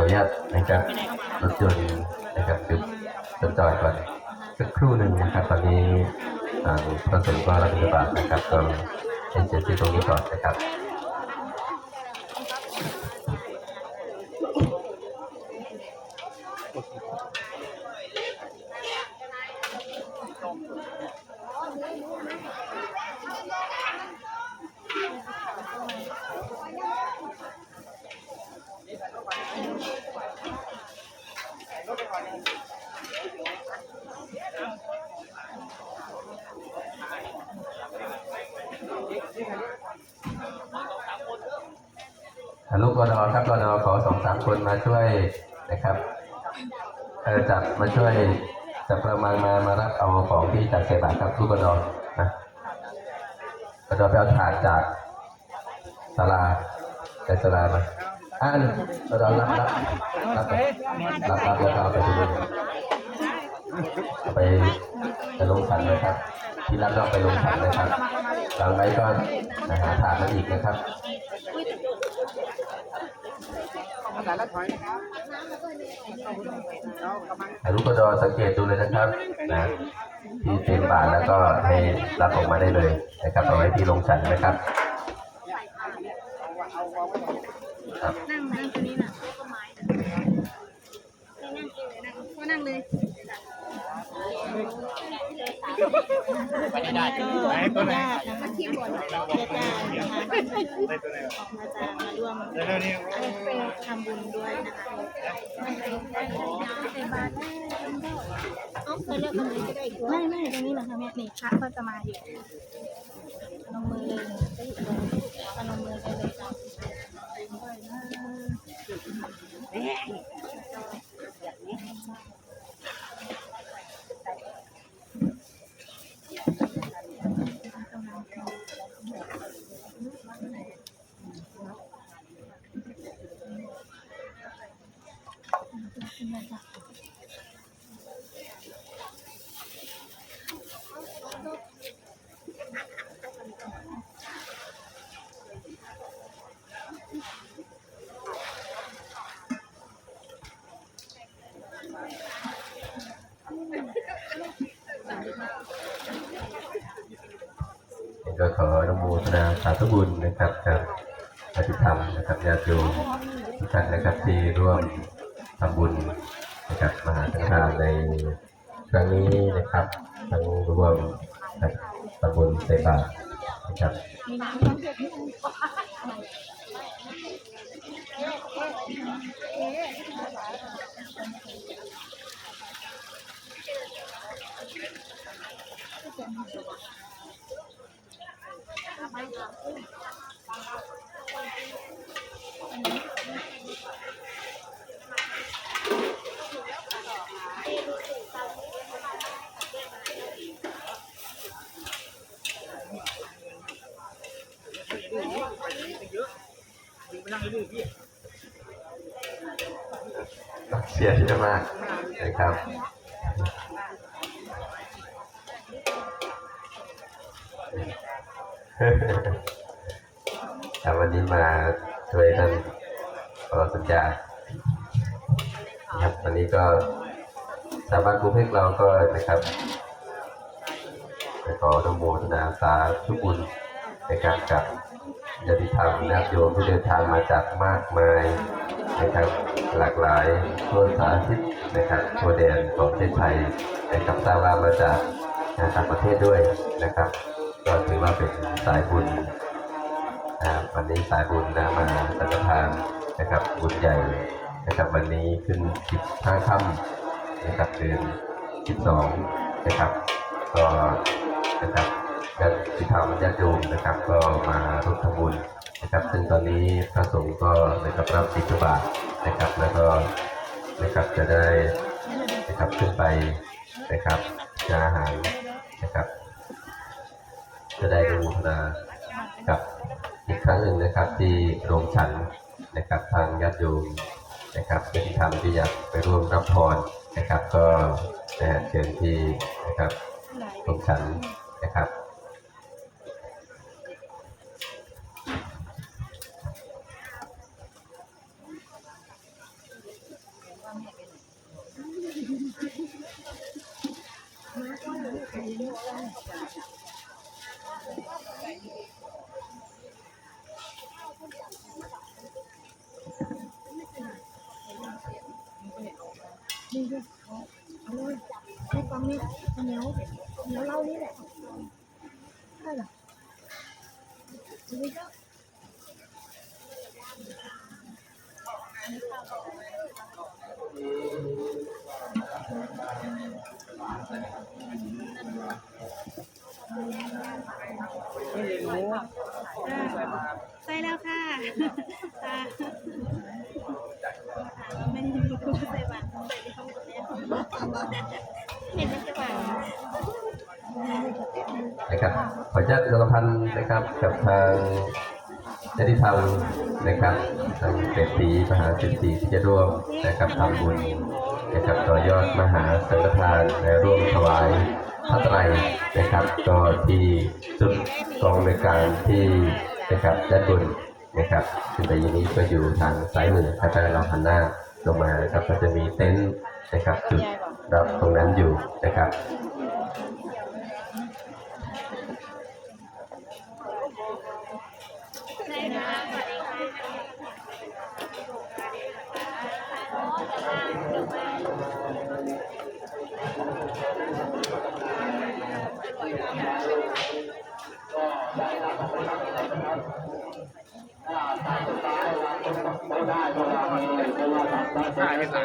ออนุญาตนะครับรถยนต์นะครับหยุดจจอดก่อนสักครู่หนึ่งนะครับ ตอนนี้ทางพระสงฆ์ก็รับบิณฑบาตนะครับก็เป็นเสร็จที่ตรงนี้ก่อนนะครับ ลูกกนอครับกนอขอสองสามคนมาช่วยนะครับจับมาช่วยจับประมังมามารับเอาของที่จัดใส่บาครับลูกกนอนะกนอไปเอาถาดจากศาลาจากศาลามาอ่านกนอรับรับรับรับรับแล้วก็เอาไปดูไปไปลงขันเลยครับ ที่รับเราไปลงขันเลยครับหลังไว้ก็หาถาดมาอีกนะครับ ถ่ายรูปกระดอสังเกตดูเลยนะครับนะที่เต็มบาทแล้วก็ให้รับออกมาได้เลยนะครับเอาไว้ที่ลงฉันนะครับครับนั่งนั่งตรงนี้น่ะต้นไม้น่ะนั่งเองเลยนั่งก็นั่งเลยไม่ได้ก็ญาตินะคะมาที่ก่อนญาติญาตินะคะ ออกมาจะมาร่วมทำบุญด้วยนะคะเอาเธอเลือกตรงนี้ก็ได้อีกไม่ไม่ตรงนี้เหรอคะแม่นี่พระก็จะมาอยู่พนมมือเลยก็อยู่ตรงพนมมือไปเลยจ้ะ ก็ขออนุโมทนาสาธุบุญนะครับกับปฏิธรรมนะครับญาติโยมทุกท่านนะครับที่ร่วมทำบุญนะครับมหาสังฆทาในครั้งนี้นะครับทั้งร่วมทำบุญใส่บาตรนะครับ เสียเยอะมากนะครับครับวันนี้มาช่วยท่านปรสัญญาครับวันนี้ก็ชาวบ้านกรุงเทพเราก็นะครับขออนุโมทนาสาธุบุญใน การกับญาติธรรมญาติโยมที่เดินทางมาจากมากมายนะครับหลากหลายทั่วสารทิศนะครับทั่วแดนของประเทศไทยนะครับทราบว่ามาจากต่างประเทศด้วยนะครับ ก็ถือว่าเป็นสายบุญนะวันนี้สายบุญนะมาสังฆทานนะครับบุญใหญ่นะครับวันนี้ขึ้นสิบห้าค่ำนะครับเดือนสิบสองนะครับก็นะครับ ญาติธรรมญาติโยมนะครับ ก็มาร่วมทำบุญนะครับ ซึ่งตอนนี้พระสงฆ์ก็นะครับรับบิณฑบาตนะครับ แล้วก็นะครับจะได้นะครับขึ้นไปนะครับจะอาหารนะครับ จะได้รู้นากับอีกครั้งหนึ่งนะครับที่โรงฉันนะครับทางญาติโยมนะครับญาติธรรมที่อยากไปร่วมรับพรนะครับ ก็นะฮะเชิญที่นะครับโรงฉันนะครับ นี่ด้วยเอาเลยให้ฟังนี่เหนียวเหนียวเล่านี่แหละใช่หรอชีวิตก็อืม นะครับกับทางญาติธรรมนะครับทางเศรษฐีมหาเศรษฐีที่จะร่วมนะครับทำบุญนะครับต่อยอดมหาสังฆทานและร่วมถวายพระไตรนะครับก็ที่จุดกองในการที่นะครับด้านบนนะครับขึ้นไปอย่างนี้ก็อยู่ทางซ้ายมือถ้าเราหันหน้าลงมานะครับก็จะมีเต็นท์นะครับจุดรับตรงนั้นอยู่นะครับ Lewat?